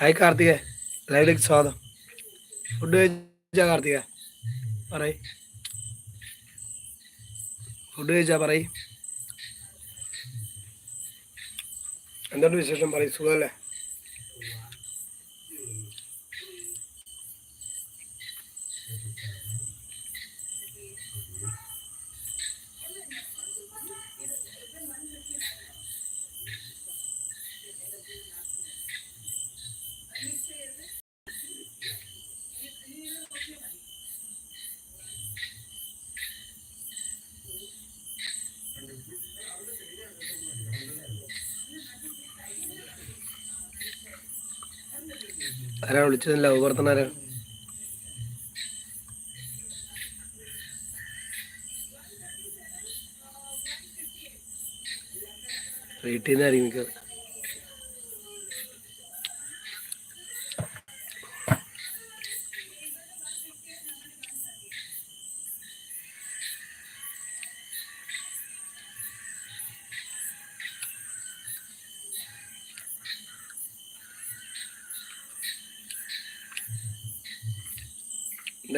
Hi Karthika. ലൈവിലേക്ക് സ്വാഗതം. Food കഴിച്ചാ കാർത്തിക? പറയ്. ഫുഡ് കഴിച്ചാ പറയ്. എന്തുകൊണ്ട് വിശേഷം? പറയും. സുഖമല്ലേ ആരാ വിളിച്ചത്? ലവ് ഉപർത്തനാരാ വീട്ടിൽ നിന്നായിരിക്കും മിക്കത്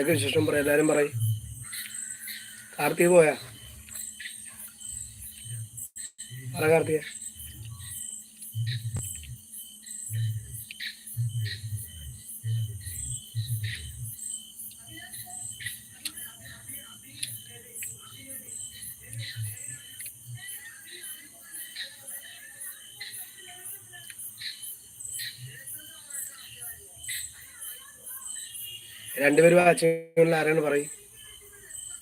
എന്തൊക്കെ വിശേഷം പറ എല്ലാരും പറയും. കാർത്തിക പോയാ? പറ കാർത്തിക. രണ്ടുപേരും വാച്ചിങ്ങിൽ ആരാണ് പറയും?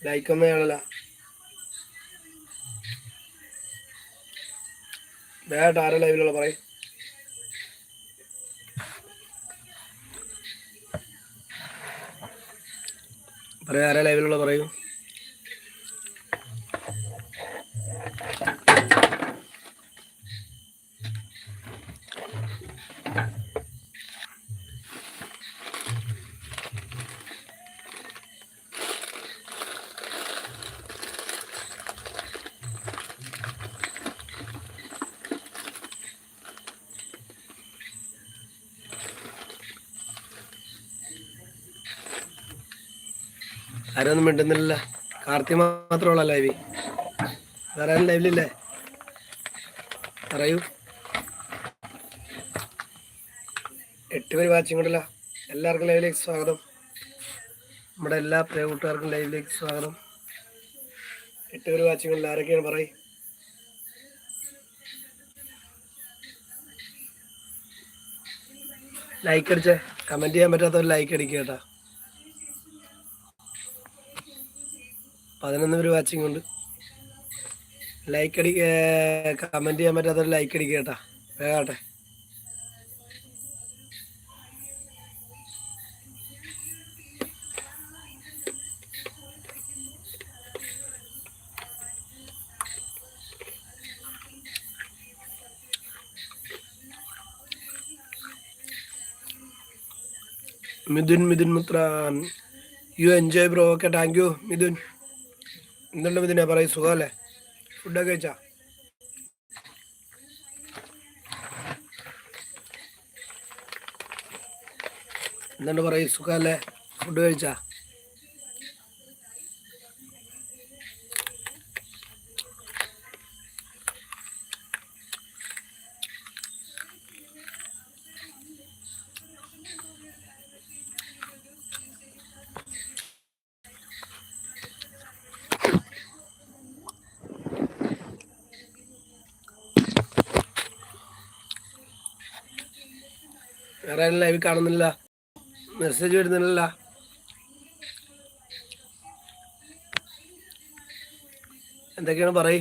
ലൈക്ക് ഒന്നയാളല്ല വേണ്ട ആരാ ലൈവിലുള്ള പറയും? പറയാ ആരാ ലൈവിലുള്ള പറയൂ? ആരൊന്നും മിണ്ടുന്നില്ല കാർത്തി മാത്രമുള്ള ലൈവ് വേറെ ലൈവിലില്ലേ പറയൂ. എട്ട് പേര് വാച്ചിങ് ഉണ്ടല്ലോ. എല്ലാവർക്കും ലൈവിലേക്ക് സ്വാഗതം. നമ്മുടെ എല്ലാ പ്രിയ കൂട്ടുകാർക്കും ലൈവിലേക്ക് സ്വാഗതം. എട്ട് പേര് വാച്ചിങ് ഉണ്ടല്ലോ. ആരൊക്കെയാണ് പറയും? ലൈക്ക് അടിച്ചേ. കമന്റ് ചെയ്യാൻ പറ്റാത്തവർ ലൈക്ക് അടിക്കുക കേട്ടോ. പതിനൊന്ന് പേര് വാച്ചിങ് ഉണ്ട്. ലൈക്ക് അടി കമന്റ് ചെയ്യാൻ പറ്റാത്തൊരു ലൈക്ക് അടിക്കുക കേട്ടാ. വേഗാട്ടെ. Mithun Mithun മുത്രാൻ. You enjoy bro okay thank you Mithun. എന്തുണ്ട് ഇതിനെ പറയും സുഖമല്ലേ ഫുഡൊക്കെ കഴിച്ചാ? എന്തുണ്ട് പറയും സുഖമല്ലേ ഫുഡ് കഴിച്ചാ വേറെ ആരും ലൈവ് കാണുന്നില്ല. മെസ്സേജ് വരുന്നില്ല എന്തൊക്കെയാണ് പറയ്?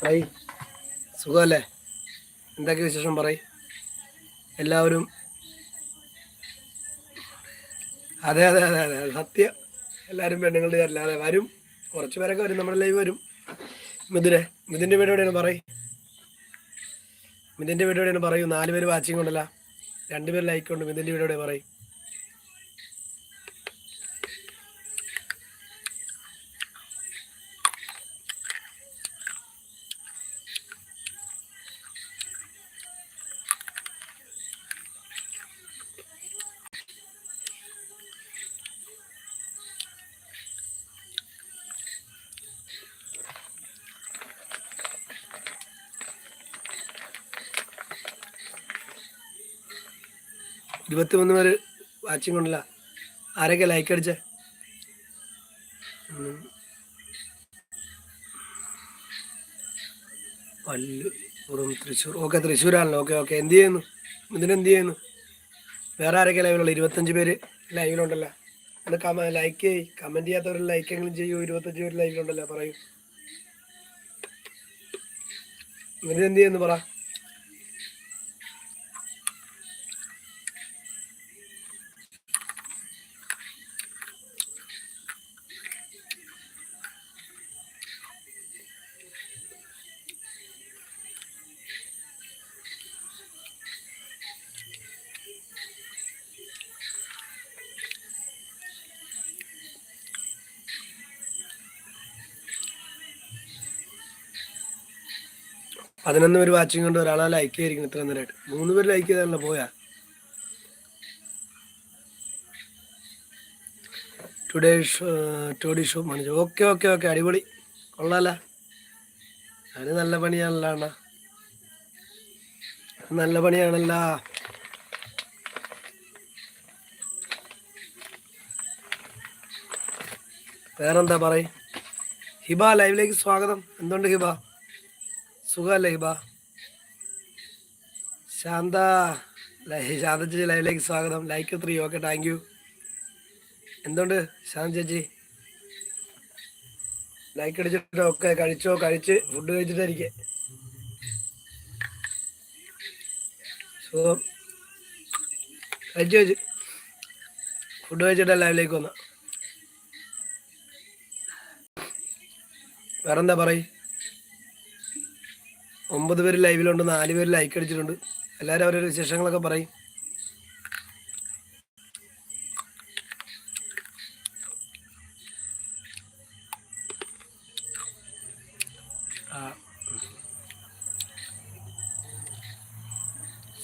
ഹായ് സുഖമല്ലേ? എന്തൊക്കെ വിശേഷം പറയ്? എല്ലാവരും അതെ അതെ അതെ അതെ സത്യം. എല്ലാവരും പെണ്ണുങ്ങളുടെ അല്ലാതെ വരും. കുറച്ച് പേരൊക്കെ വരും നമ്മുടെ ലൈവ് വരും. മിഥുനെ മിഥുന്റെ വീട് എവിടെയാണ് പറയും. മിഥുന്റെ വീട് എവിടെയാണ് പറയൂ. നാല് പേര് വാച്ചിങ് ഉണ്ടല്ല രണ്ട് പേര് ലൈക്ക് ഉണ്ട്. മിഥുന്റെ വീട് എവിടെ പറയും. ഇരുപത്തിമൂന്ന് പേര് വാച്ചിങ് ഉണ്ടല്ല ആരൊക്കെ ലൈക്ക് അടിച്ചേ? ഉം. Palluppuram Thrissur. Okay തൃശ്ശൂരാണല്ലോ. Okay okay. എന്ത് ചെയ്യുന്നു? ഇതിനെന്ത് ചെയ്യുന്നു? വേറെ ആരൊക്കെ ലൈവിലുള്ള ഇരുപത്തഞ്ച് പേര് ലൈവിലുണ്ടല്ലോ ഒന്ന് കമ ലൈക്ക് ചെയ് കമന്റ് ചെയ്യാത്തവർ ലൈക്ക് എങ്കിലും ചെയ്യൂ. ഇരുപത്തഞ്ച് പേര് ലൈവിലുണ്ടല്ലോ പറയൂ. ഇവരെന്ത് ചെയ്യുന്നു പറ? പതിനൊന്ന് പേര് വാച്ചിങ് കൊണ്ട് ഒരാളാ ലൈക്ക് ചെയ്തിരിക്കുന്നു ഇത്ര നേരമായിട്ട് മൂന്ന് പേര് ലൈക്ക് ചെയ്താണല്ലോ പോയാ? ടുഡേ ഷോ ടോഡി ഷോ മണിച്ചു ഓക്കെ ഓക്കെ ഓക്കെ അടിപൊളി. കൊള്ളാല. അത് നല്ല പണിയാണല്ലോ അണ്ണാ. നല്ല പണിയാണല്ലോ. വേറെന്താ പറയ്? ഹിബ ലൈവിലേക്ക് സ്വാഗതം. എന്തുണ്ട് ഹിബ? സുഖമല്ലേ ഹിബ? ശാന്ത ശാന്ത ചേച്ചി ലൈവിലേക്ക് സ്വാഗതം. Like three okay thank you എന്തുണ്ട് ശാന്ത ചേച്ചി? ലൈക്ക് അടിച്ചിട്ട് ഒക്കെ കഴിച്ചോ കഴിച്ച് ഫുഡ് കഴിച്ചിട്ടായിരിക്കെ സുഖം. കഴിച്ചു കഴിച്ച് ഫുഡ് കഴിച്ചിട്ട് ലൈവിലേക്ക് വന്ന. വേറെന്താ പറയ്? ഒമ്പത് പേര് ലൈവിലുണ്ട് നാല് പേര് ലൈക്ക് അടിച്ചിട്ടുണ്ട്. എല്ലാവരും അവരുടെ വിശേഷങ്ങളൊക്കെ പറയും.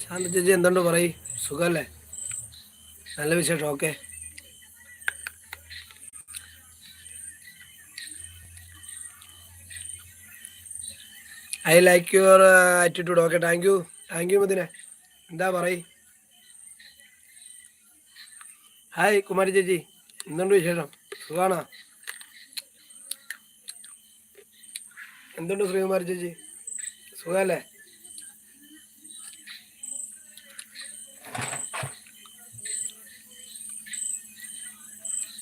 ശാന്ത ചേച്ചി എന്തുണ്ട് പറയും? സുഖമല്ലേ നല്ല വിശേഷം okay I like your attitude okay thank you thank you മതിനെ എന്താ പറയ്? ഹായ് കുമാരി ചേച്ചി. എന്തുണ്ട് വിശേഷം? സുഖാണോ? എന്തുണ്ട് ശ്രീകുമാരി ചേച്ചി? സുഖല്ലേ?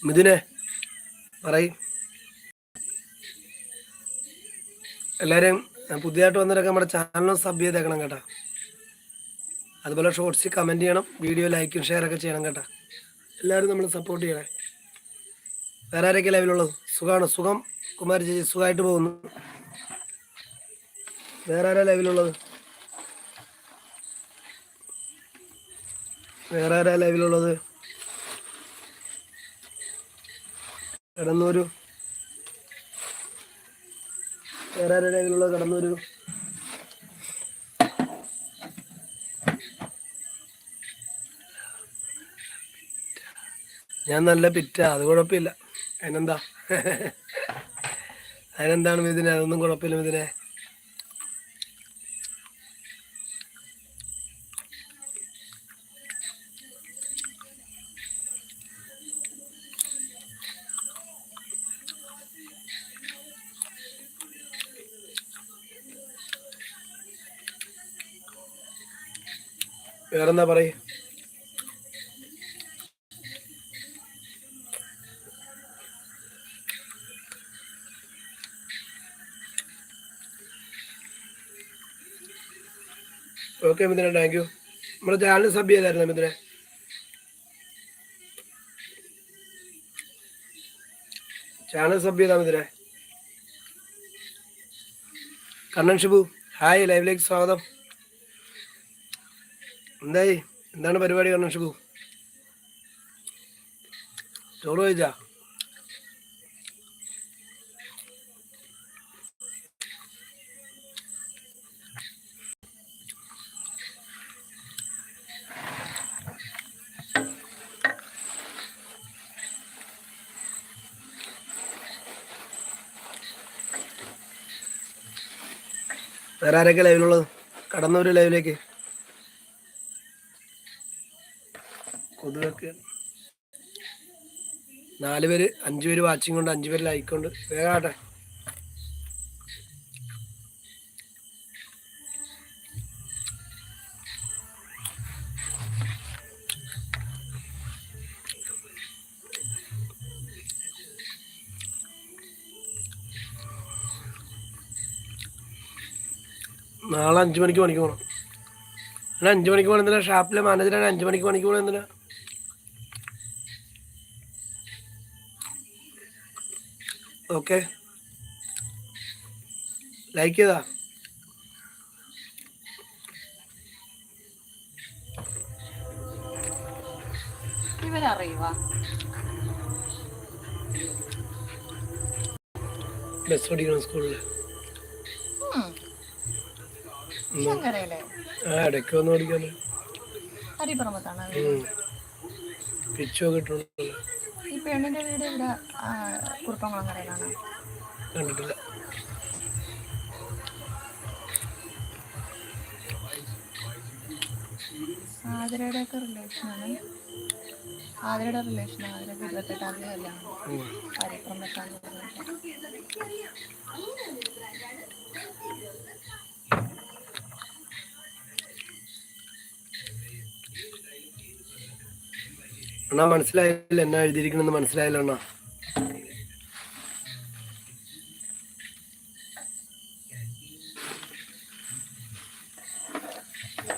മിഥുനെ പറയും. എല്ലാവരും പുതിയതായിട്ട് വന്നവരൊക്കെ നമ്മുടെ ചാനലും സബ് ചെയ്തേക്കണം കേട്ടോ. അതുപോലെ ഷോർട്സിൽ കമന്റ് ചെയ്യണം വീഡിയോ ലൈക്കും ഷെയർ ഒക്കെ ചെയ്യണം കേട്ടോ. എല്ലാവരും നമ്മൾ സപ്പോർട്ട് ചെയ്യണേ. വേറെ ആരൊക്കെ ലൈവിലുള്ളത് സുഖമാണ് സുഖം? കുമാരി ചേച്ചി സുഖമായിട്ട് പോകുന്നു. വേറെ ആരാ ലൈവിലുള്ളത് വേറെ ആരാ ലൈവിലുള്ളത് കിടന്നൂരു വേറെ ആരാ കടന്നു കിടന്നൂരു ഞാൻ നല്ല പിറ്റ അത് കുഴപ്പമില്ല. അതിനെന്താ? അതിനെന്താണ് ഇതിനെ അതൊന്നും കുഴപ്പമില്ല ഇതിനെ വേറെന്താ പറയ? ഓക്കെ മിഥുന താങ്ക് യു നമ്മുടെ ചാനൽ സബ് ചെയ്തായിരുന്നു മിഥുനെ ചാനൽ സബ് ചെയ്താ മിഥുനെ കണ്ണൻ ഷിബു ഹായ് ലൈവിലേക്ക് സ്വാഗതം. എന്തായി? എന്താണ് പരിപാടി കാണാൻ ഷിബു ചോറ് കഴിച്ചാ? വേറെ ആരൊക്കെ ലൈവിലുള്ളത് കടന്നൊരു ലൈവിലേക്ക് കൊതുകൊക്കെ നാല് പേര് അഞ്ചു പേര് വാച്ചിങ് കൊണ്ട് അഞ്ചു പേര് ലൈക്ക് കൊണ്ട്. വേഗാട്ടെ നാളെ അഞ്ചു മണിക്ക് പണിക്ക് പോകണം അഞ്ച് മണിക്ക് പോകണം എന്തിനാ? ഷാപ്പിലെ മാനേജറാണ് അഞ്ചു മണിക്ക് പണിക്ക് പോകണം എന്തിനാ? ഓക്കെ ലൈക്ക് ചെയ്താ ബസ് പഠിക്കണം ശങ്കരയിലെ ആ ഇടയ്ക്ക് വന്ന് പഠിക്കാൻ ഹരിപ്പറമ്പത്താണ് പിച്ചൊക്കെ ഇട്ടുണ്ടല്ലോ ഈ പെണ്ണിന്റെ വീട് ഇവിടെ കുറുപ്പംകുളം കടയിലാണ് കണ്ടിട്ടില്ല. ആതിരയുടെ ഒക്കെ റിലേഷനാണ് ആതിരയുടെ റിലേഷൻ ആതിരക്ക് ഇരുപത്തെട്ടാം തീയതി അല്ല ഉം. അണ്ണാ മനസ്സിലായില്ല? എന്നാ എഴുതിയിരിക്കണെന്ന് മനസ്സിലായില്ല അണ്ണാ?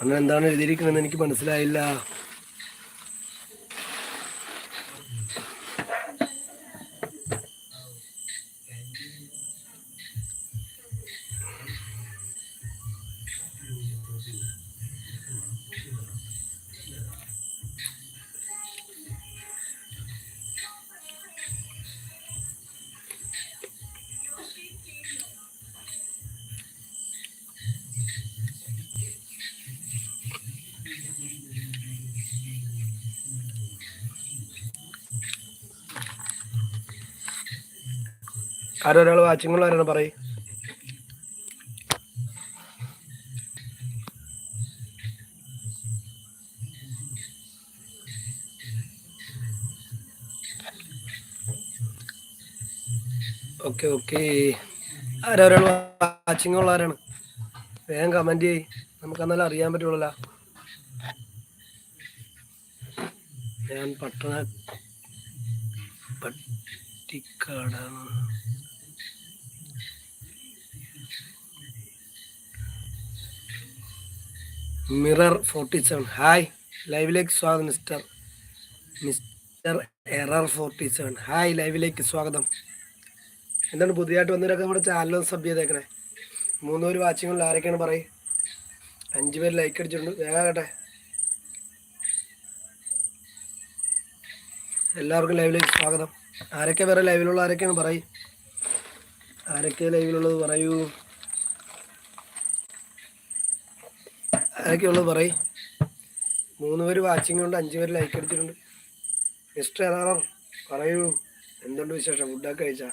അണ്ണ എന്താണ് എഴുതിയിരിക്കണെന്ന് എനിക്ക് മനസ്സിലായില്ല. ആരൊരാൾ വാച്ചിങ്ങുള്ള ആരാണ് പറയ്? Okay okay. ആരൊരാൾ വാച്ചിങ് ഉള്ള ആരാണ്? വേഗം കമന്റ് ചെയ് നമുക്ക് എന്നാലും അറിയാൻ പറ്റുള്ളല്ല. ഞാൻ പട്ടണ പട്ടിക്കാടാണ് മിറർ ഫോർട്ടി സെവൻ. ഹായ്. ലൈവിലേക്ക് സ്വാഗതം mister. Mister error forty seven. Hi ലൈവിലേക്ക് സ്വാഗതം. എന്താണ് പുതിയതായിട്ട് വന്നവരൊക്കെ നമ്മുടെ ചാനലും സബ് ചെയ്തേക്കണേ. മൂന്നൂര് പേര് വാച്ചിങ്ങുള്ള ആരൊക്കെയാണ് പറയും? അഞ്ചു പേര് ലൈക്ക് അടിച്ചിട്ടുണ്ട്. വേഗാകട്ടെ എല്ലാവർക്കും ലൈവിലേക്ക് സ്വാഗതം. ആരൊക്കെ വേറെ ലൈവിലുള്ള ആരൊക്കെയാണ് പറയും? ആരൊക്കെ ലൈവിലുള്ളത് പറയൂ? ആരൊക്കെ ഉള്ളത് പറയും. മൂന്ന് പേര് വാച്ചിങ് ഉണ്ട് അഞ്ച് പേര് ലൈക്ക് അടിച്ചിട്ടുണ്ട്. മിസ്റ്റർ എറാറർ പറയൂ. എന്തുണ്ട് വിശേഷം? ഫുഡൊക്കെ കഴിച്ചാ?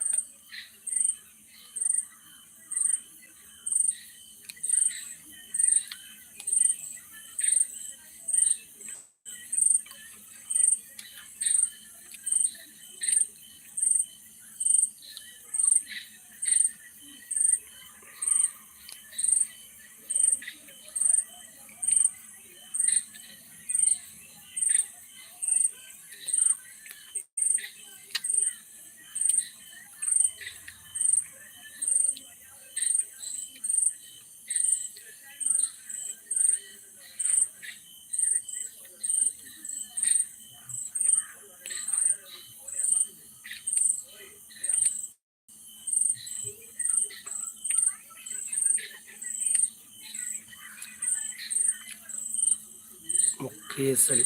മുക്കേസടി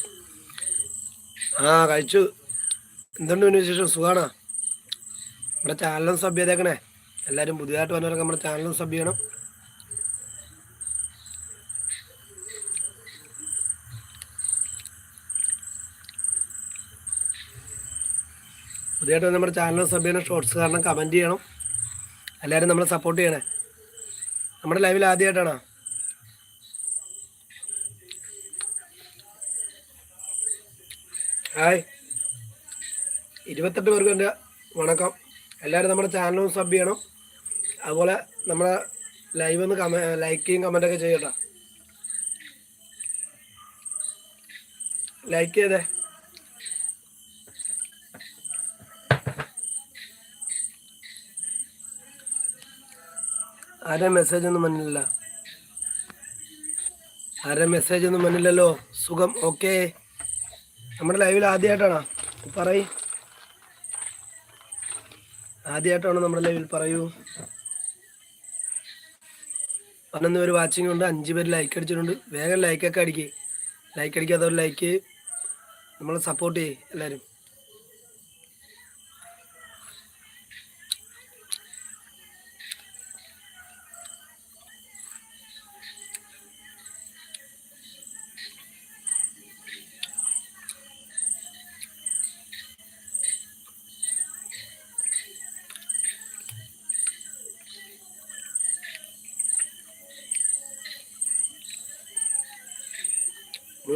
ആ കഴിച്ചു. എന്തുണ്ട് പിന്നെ വിശേഷം? സുഖാണോ? നമ്മുടെ ചാനലും സബ് ചെയ്തേക്കണേ. എല്ലാവരും പുതിയതായിട്ട് വന്നവരൊക്കെ നമ്മുടെ ചാനലും സബ് ചെയ്യണം. പുതിയതായിട്ട് നമ്മുടെ ചാനലും സബ് ചെയ്യണം. ഷോർട്സ് കാരണം കമന്റ് ചെയ്യണം. എല്ലാവരും നമ്മളെ സപ്പോർട്ട് ചെയ്യണേ. നമ്മുടെ ലൈവിൽ ആദ്യമായിട്ടാണോ? ഹായ്. ഇരുപത്തെട്ട് പേർക്കും എന്റെ വണക്കം. എല്ലാവരും നമ്മുടെ ചാനലും സബ് ചെയ്യണം. അതുപോലെ നമ്മുടെ ലൈവ് ഒന്ന് കമ ലൈക്കും കമന്റൊക്കെ ചെയ്യട്ടോ ലൈക്ക് ചെയ്തേ. ആരെ മെസ്സേജ് ഒന്നും വന്നില്ല ആരെ മെസ്സേജ് ഒന്നും വന്നില്ലല്ലോ? സുഖം. ഓക്കെ നമ്മുടെ ലൈവിൽ ആദ്യമായിട്ടാണോ പറയ്. ആദ്യമായിട്ടാണോ നമ്മുടെ ലൈവിൽ? പറയൂ. പതിനൊന്ന് പേര് വാച്ചിങ് ഉണ്ട്. അഞ്ച് പേര് ലൈക്ക് അടിച്ചിട്ടുണ്ട്. വേഗം ലൈക്കൊക്കെ അടിക്കുക ലൈക്ക് അടിക്കാത്തവർ ലൈക്ക് നമ്മളെ സപ്പോർട്ട് ചെയ്യ് എല്ലാവരും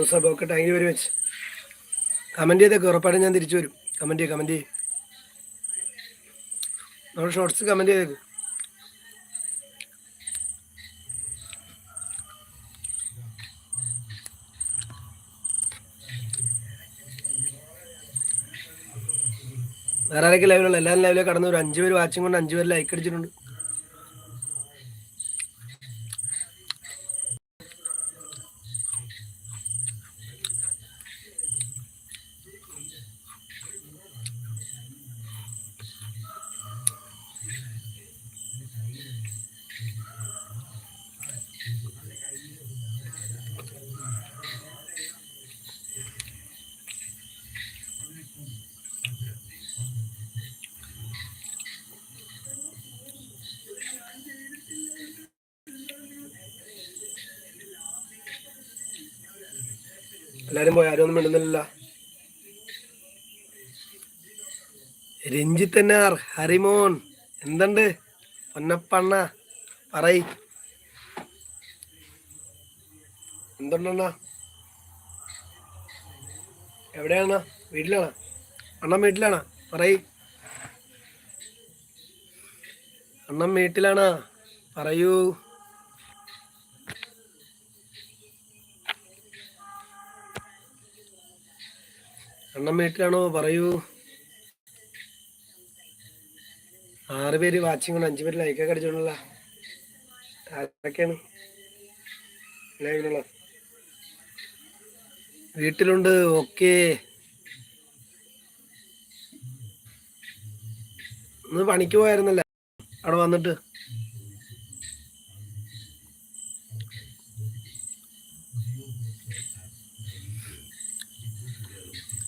ന്യൂസ് ഒക്കെ യു വെരി മച്ച് കമന്റ് ചെയ്തേക്ക് ഉറപ്പായിട്ടും ഞാൻ തിരിച്ചു വരും. കമന്റ് ചെയ്യും കമന്റ് ചെയ്യും. നമ്മൾ ഷോർട്സ് കമന്റ് ചെയ്തേക്ക്. വേറെ ആരൊക്കെ ലൈവിലുള്ള എല്ലാവരും ലൈവിലേക്ക് കടന്നു ഒരു അഞ്ച് പേര് വാച്ചിങ് കൊണ്ട് അഞ്ച് പേര് ലൈക്ക് അടിച്ചിട്ടുണ്ട്. എല്ലാരും പോയി ആരും ഒന്നും മിണ്ടുന്നില്ല രഞ്ജിത്ത് എന്നാർ ഹരിമോൻ എന്തുണ്ട്? പൊന്നപ്പണ്ണ പറയ്. എന്തുണ്ടണ്ണ? എവിടെയാണ് വീട്ടിലാണോ? അണ്ണൻ വീട്ടിലാണോ? പറയ്. അണ്ണൻ വീട്ടിലാണോ? പറയൂ. അണ്ണൻ വീട്ടിലാണോ? പറയൂ. ആറ് പേര് വാച്ചിങ് ഉണ്ട് അഞ്ചു പേര് ലൈക്കൊക്കെ അടിച്ചോണ്ടല്ല ആരൊക്കെയാണ്? വീട്ടിലുണ്ട് ഓക്കേ ഇന്ന് പണിക്ക് പോയായിരുന്നല്ലേ? അവിടെ വന്നിട്ട്.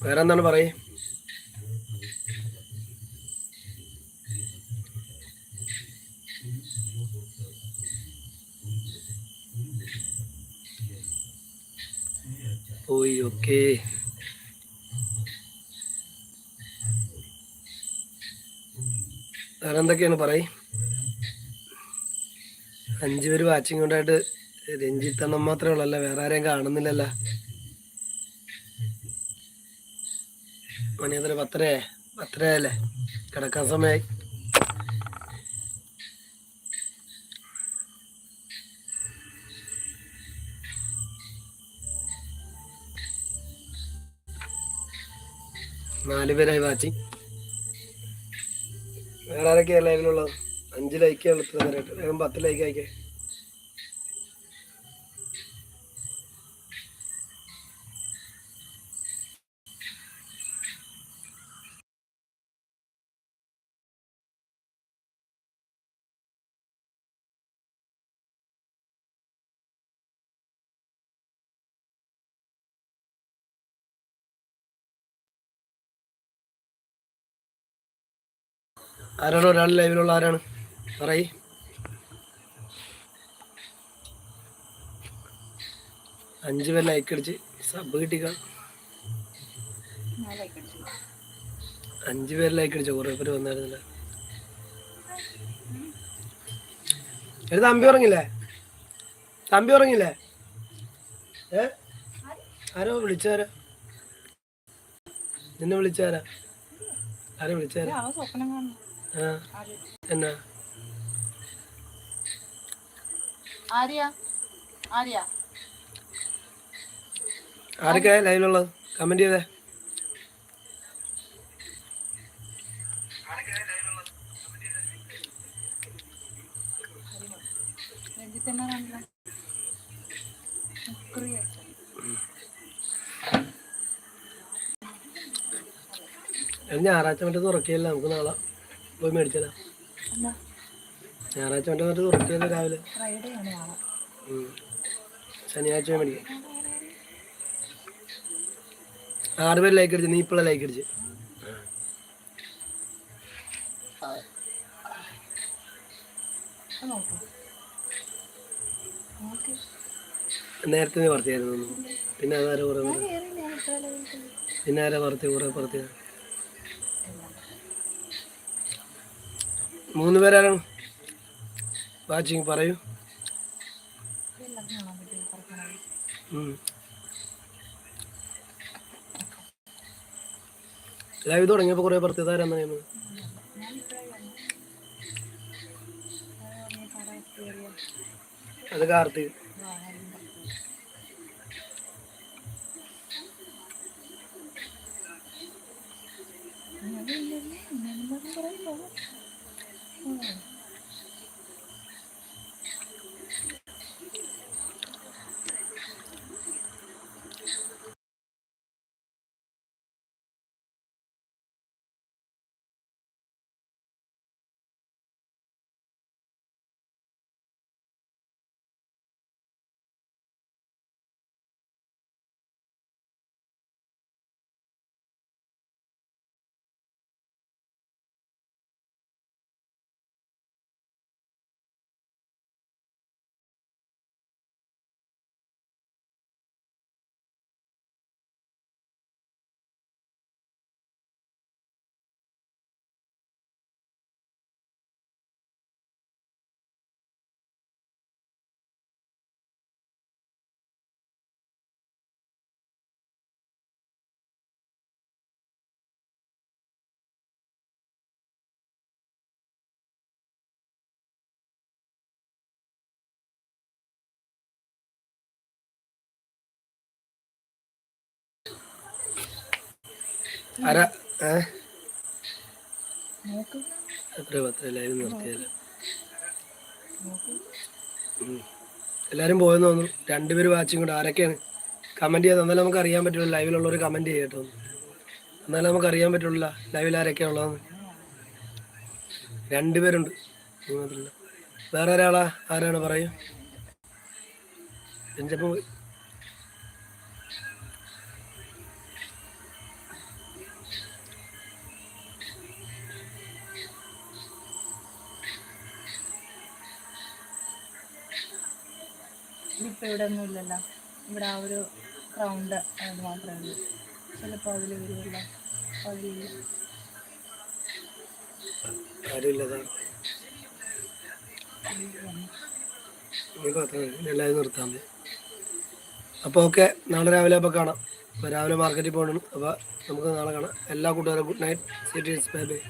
വേറെ എന്താണ് പറയേ? പോയി ഓക്കെ. വേറെ എന്തൊക്കെയാണ് പറയ് അഞ്ചുപേര് വാച്ചിങ് കൊണ്ടായിട്ട് രഞ്ജിത്ത് എണ്ണം മാത്രമേ ഉള്ളല്ല? വേറെ ആരെയും കാണുന്നില്ലല്ലോ. മണി എത്ര പത്തരയാ പത്തരയല്ലേ കിടക്കാൻ സമയമായി നാല് പേരായി വാച്ചി വേറെ ആരൊക്കെയാണ് ലൈവിലുള്ളത് അഞ്ച് ലൈക്ക് നേരമായിട്ട് വേഗം പത്ത് ലൈക്ക് അയക്കേ ആരാണ് ഒരാൾ ലൈവിലുള്ള ആരാണ്? പറയ്. അഞ്ച് പേര് ലൈക്ക് അടിച്ച് സബ് കിട്ടിക്ക? അഞ്ചു പേര് ലൈക്ക് അടിച്ചു? കുറേ പേര് വന്നായിരുന്നില്ല. ഒരു തമ്പി ഉറങ്ങില്ലേ തമ്പി ഉറങ്ങില്ലേ ഏ? ആരോ വിളിച്ചാരാ നിന്നെ വിളിച്ചാരാ ആരെ? വിളിച്ചാരാ എന്നാ? ആര്യ? ആര്യ? ആരൊക്കെ ലൈവിലുള്ളത്? കമന്റ് ചെയ്തേ. ഞായറാഴ്ച മറ്റേ തുറക്കിയല്ല നമുക്ക് നാളെ പോയി മേടിച്ചതാ. ഞായറാഴ്ച മറ്റേ മറ്റേ തുറക്കിയല്ലോ രാവിലെ. ശനിയാഴ്ച പോയി മേടിക്കാം. ആറ് പേര് ലൈക്ക് അടിച്ച് നീ ഇപ്പോഴാണ് ലൈക്ക് അടിച്ച്. നേരത്തെ നീ പറത്തിയായിരുന്നു ഒന്ന്. പിന്നെ അതാരെ കുറേ പിന്നെ ആരെ പറഞ്ഞു കുറേ പറത്തിയത് മൂന്ന് പേരാണ്. വാച്ചിങ് പറയൂ. ലൈവ് തുടങ്ങിയപ്പോൾ കുറേ പ്രത്യേകതാരാന്ന് പറയുന്നത് അത് കാർത്തിക് Thank ഏ എത്ര നിർത്തിയാലോ എല്ലാവരും പോയെന്ന് തോന്നുന്നു. രണ്ടുപേര് വാച്ചിങ് കൂടെ. ആരൊക്കെയാണ്? കമന്റ് ചെയ്ത് എന്നാലും നമുക്ക് അറിയാൻ പറ്റുള്ളൂ. ലൈവിലുള്ളവർ കമന്റ് ചെയ്യട്ടോ എന്നാലും നമുക്ക് അറിയാൻ പറ്റുള്ള. ലൈവിൽ ആരൊക്കെയാ ഉള്ളതെന്ന്. രണ്ടുപേരുണ്ട്. മാത്രമല്ല വേറെ ഒരാളാ? ആരാണ് പറയൂ എഞ്ചപ്പം പോയി ഇതിപ്പോ ഇവിടെ ഒന്നും ഇല്ലല്ലോ ഇവിടെ ആ ഒരു റൗണ്ട് അത് മാത്രമേ ഉള്ളൂ. ചിലപ്പോൾ അതിൽ വരുമല്ലോ എല്ലാവരും നിർത്താൻ അപ്പോൾ ഓക്കെ നാളെ രാവിലെ അപ്പോൾ കാണാം. അപ്പോൾ രാവിലെ മാർക്കറ്റിൽ പോകണം. അപ്പോൾ നമുക്ക് നാളെ കാണാം. എല്ലാ കൂട്ടുകാരും good night. C T bye bye.